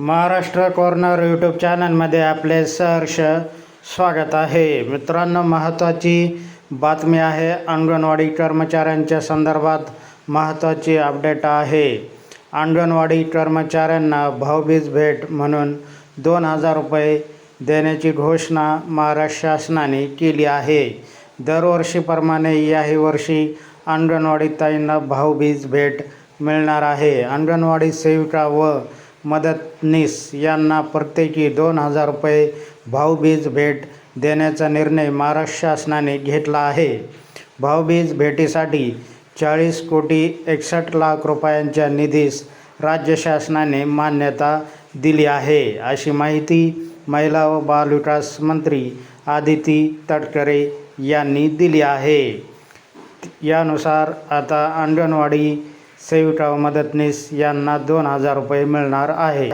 Maharashtra corner YouTube चॅनलमध्ये आपले सहर्ष स्वागत आहे. मित्रांनो महत्त्वाची बातमी आहे अंगणवाडी कर्मचाऱ्यांच्या संदर्भात महत्त्वाची अपडेट आहे. अंगणवाडी कर्मचाऱ्यांना भाऊबीज भेट म्हणून दोन हजार रुपये देण्याची घोषणा महाराष्ट्र शासनाने केली आहे. दरवर्षीप्रमाणे याही वर्षी अंगणवाडी ताईंना भाऊबीज भेट मिळणार आहे. अंगणवाडी सेविका व मदतनीस यांना प्रत्येकी दोन हजार रुपये भाऊबीज भेट देण्याचा निर्णय महाराष्ट्र शासनाने घेतला आहे. भाऊबीज भेटीसाठी चाळीस कोटी एकसष्ट लाख रुपयांच्या निधीस राज्य शासनाने मान्यता दिली आहे अशी माहिती महिला व बालविकास मंत्री आदिती तटकरे यांनी दिली आहे. यानुसार आता अंगणवाडी सेविका मदतनीस यांना दोन हजार रुपये मिळणार आहे.